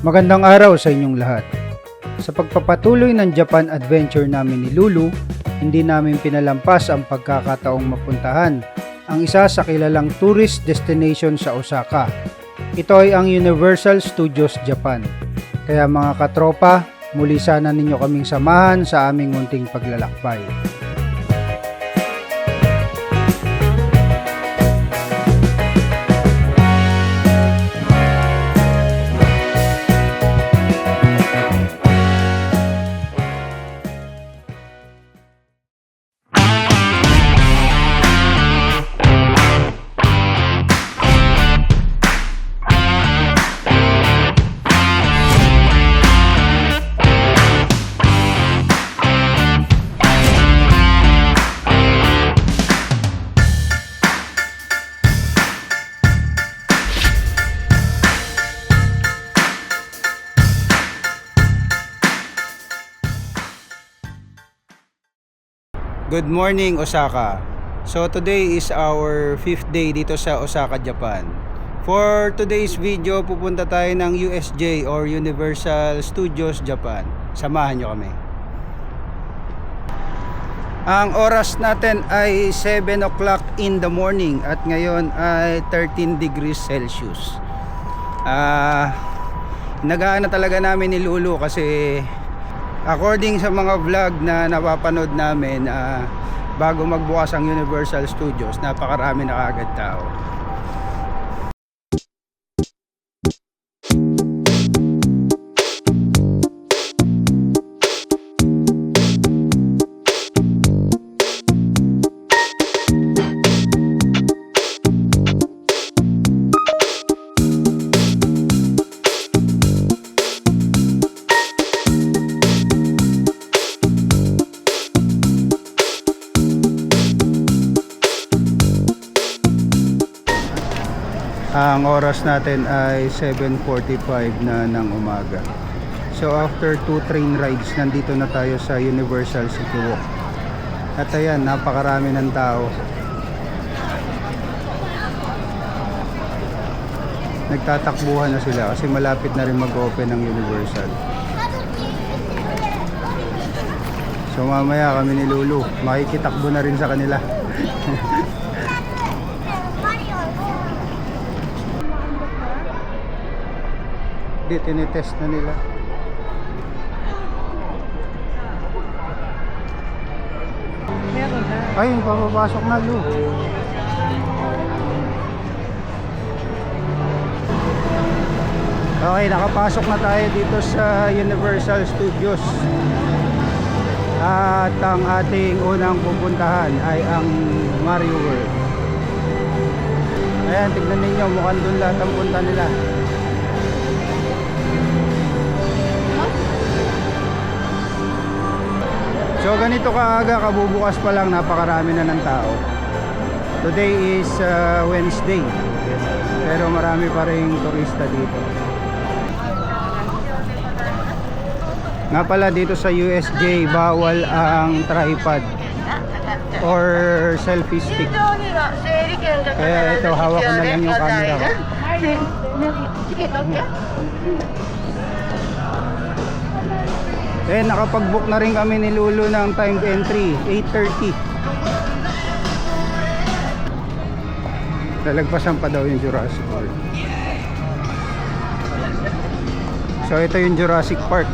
Magandang araw sa inyong lahat. Sa pagpapatuloy ng Japan adventure namin ni Lulu, hindi namin pinalampas ang pagkakataong mapuntahan ang isa sa kilalang tourist destination sa Osaka. Ito ay ang Universal Studios Japan. Kaya mga katropa, muli sana ninyo kaming samahan sa aming munting paglalakbay. Good morning Osaka. So today is our fifth day dito sa Osaka, Japan. For today's video, pupunta tayo ng USJ or Universal Studios Japan. Samahan nyo kami. Ang oras natin ay 7 o'clock in the morning at ngayon ay 13 degrees Celsius. Ah, nagaan na talaga namin ni Lulu kasi according sa mga vlog na napapanood namin ah, bago magbukas ang Universal Studios napakarami na kagad tao ang oras natin ay 7.45 na ng umaga. So after 2 train rides nandito na tayo sa Universal City Walk. At ayan napakarami ng tao. Nagtatakbuhan na sila kasi malapit na rin mag-open ang Universal. So mamaya kami ni Lulu. Makikitakbo na rin sa kanila Hindi, tinitest na nila. Ay, papapasok na, Lu. Okay, nakapasok na tayo dito sa Universal Studios. At ang ating unang pupuntahan ay ang Mario World. Ayan, tignan ninyo, mukhang doon lahat ang punta nila. So ganito kaaga, kabubukas pa lang, napakarami na ng tao. Today is uh, Wednesday. Pero marami pa rin turista dito. Nga pala dito sa USJ, bawal ang tripod or selfie stick. Kaya ito, hawak ko na lang yung camera ko. Eh, nakapag-book na rin kami ni Lulu ng timed entry, 8.30. Lalagpasan pa daw yung Jurassic World. So, ito yung Jurassic Park.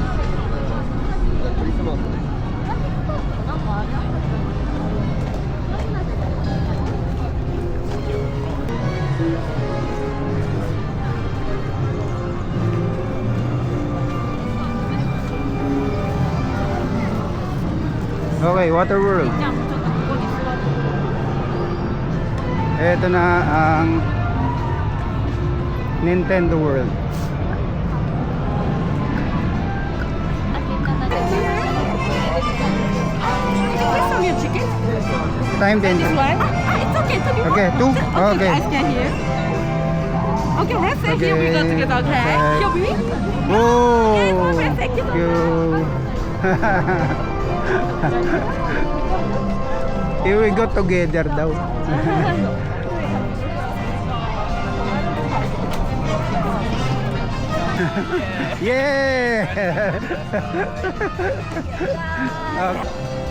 Okay, Water World. Ito na ang Nintendo World. This from your chicken? Time This one? Ah, it's okay. Okay, Okay, two? Okay, Okay. I stand here. Okay, let's say here we go together, okay? okay. Shall we? Oh! Okay, you so You... Here we go together daw. yeah! Okay.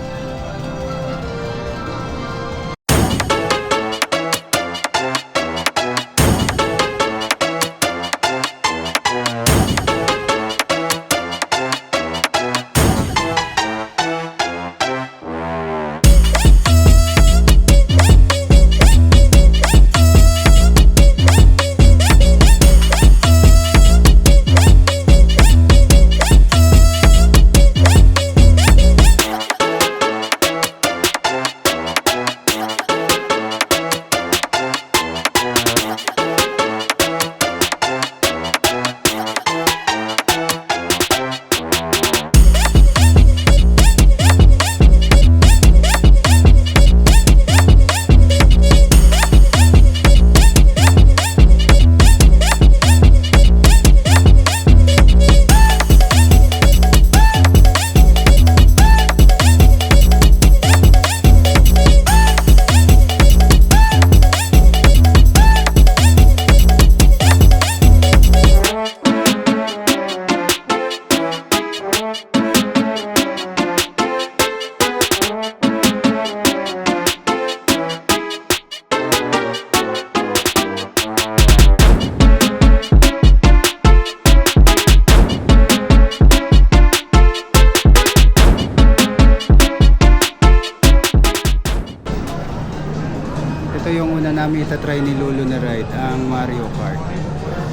Ito yung una namin itatry ni Lulu na ride, ang Mario Kart.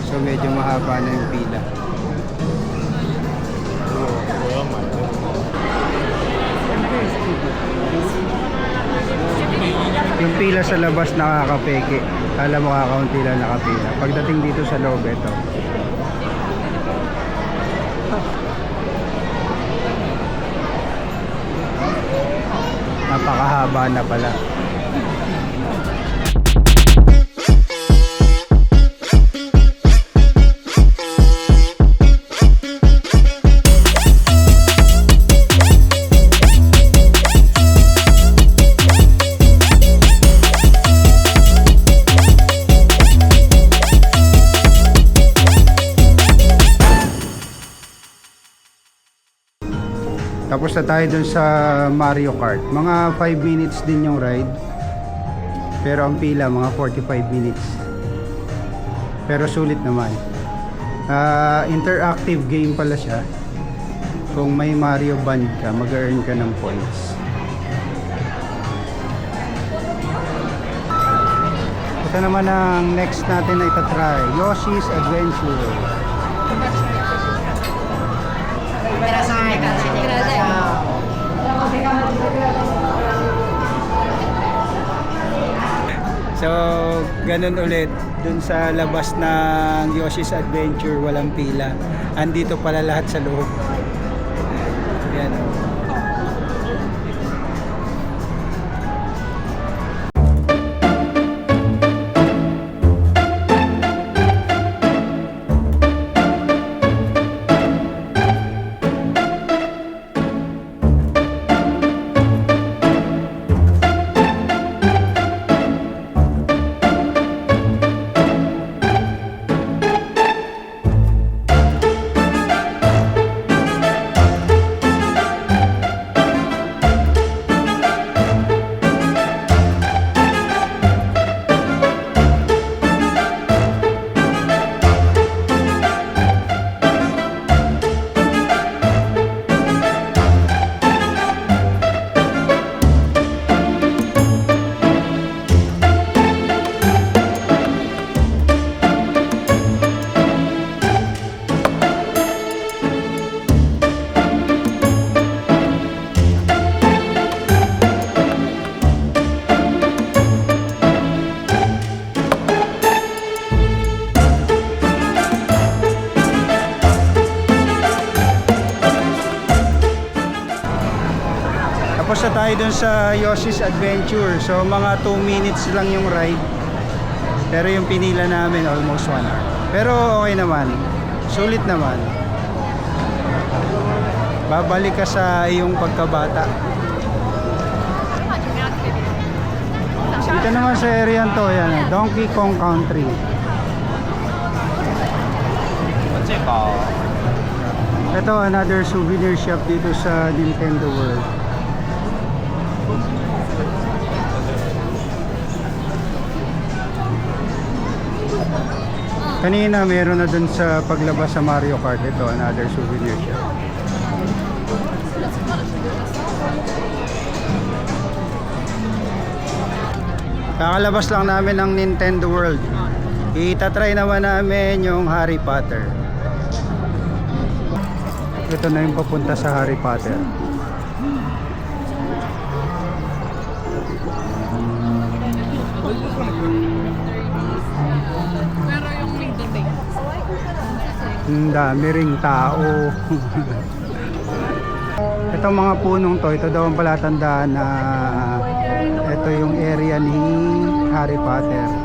So medyo mahaba na yung pila. Yung pila sa labas nakakapeke. Kala mo kakaunti lang nakapila. Pagdating dito sa loob, ito. Napakahaba na pala. Tapos na tayo dun sa Mario Kart. Mga 5 minutes din yung ride. Pero ang pila, mga 45 minutes. Pero sulit naman. Ah, interactive game pala siya. Kung may Mario Band ka, mag-earn ka ng points. Ito naman ang next natin na itatry. Yoshi's Adventure. So, ganun ulit. Dun sa labas ng Yoshi's Adventure, walang pila. Andito pala lahat sa loob. Sa Yoshi's Adventure. So mga 2 minutes lang yung ride. Pero yung pinila namin almost 1 hour. Pero okay naman. Sulit naman. Babalik ka sa iyong pagkabata. Dito naman sa area to, yan, Donkey Kong Country. Ito another souvenir shop dito sa Nintendo World. Kanina meron na dun sa paglabas sa Mario Kart ito another souvenir shop. Kakalabas lang namin ng Nintendo World. Itatry naman namin yung Harry Potter. Ito na yung papunta sa Harry Potter. Ang dami ring tao. ito mga punong to, ito daw ang palatandaan na ito yung area ni Harry Potter.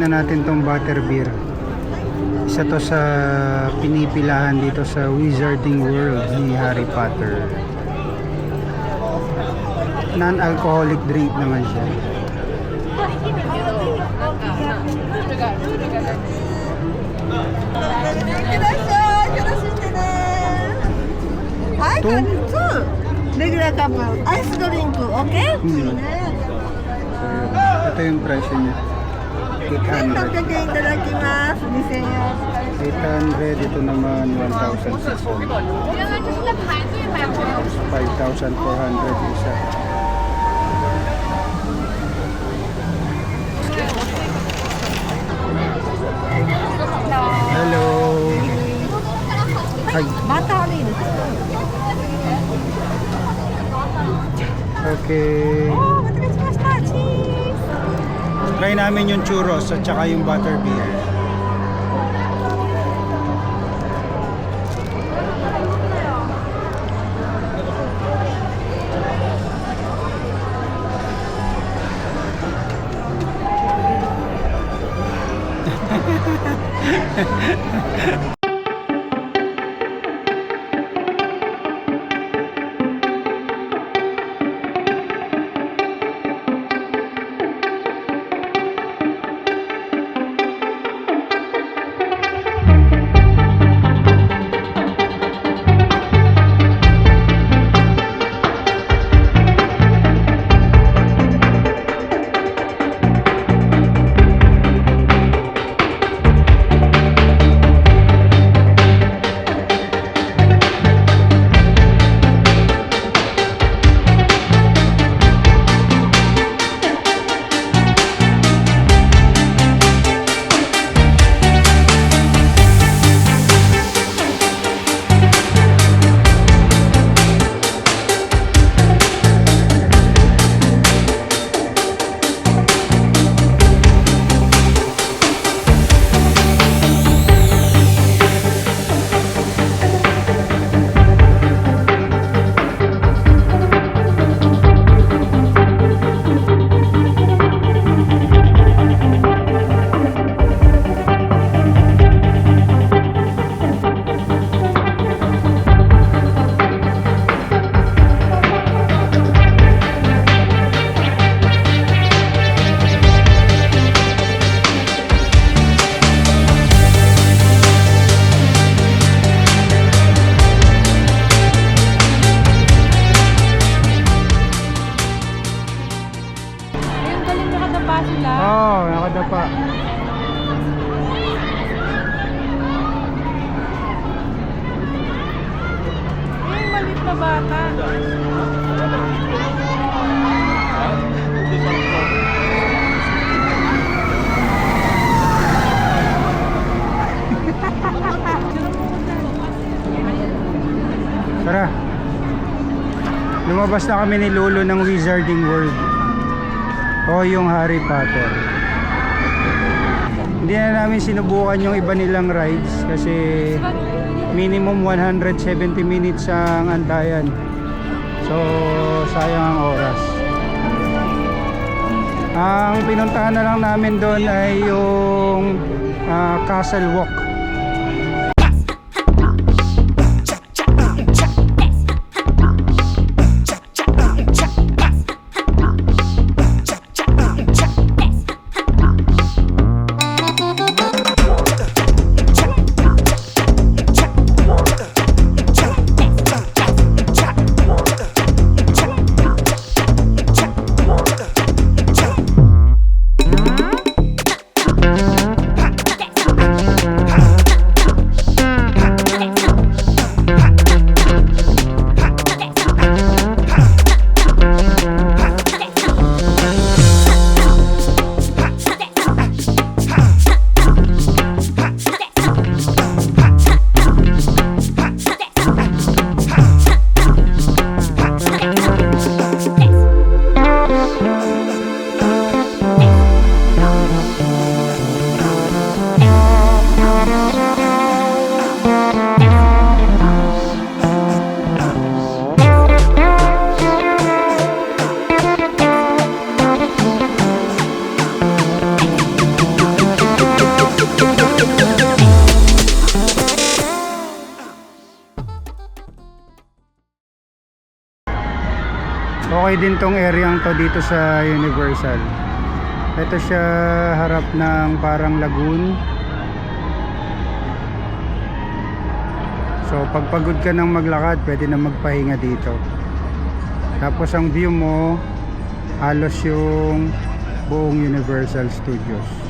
Na natin tong butter beer. Isa to sa pinipilahan dito sa Wizarding World ni Harry Potter. Non-alcoholic drink naman siya. I can too. Regular cup, ice drink, okay? Hmm. So, ito yung presyo niya. 800. 800. Ito naman 1,600. 5,400 isa. Hello. Hi. Bata rin. Okay. Oh, matagal si Mastachi. Try namin yung churros at saka yung butterbeer. Ayun, Lumabas na kami ni Lolo ng Wizarding World. O yung Harry Potter. Hindi na namin sinubukan yung iba nilang rides kasi minimum 170 minutes ang antayan. So, sayang ang oras. Ang pinuntahan na lang namin doon ay yung ah, Castle Walk. Okay din tong area to dito sa Universal. Ito siya harap ng parang lagoon. So pagpagod ka ng maglakad, pwede na magpahinga dito. Tapos ang view mo, halos yung buong Universal Studios.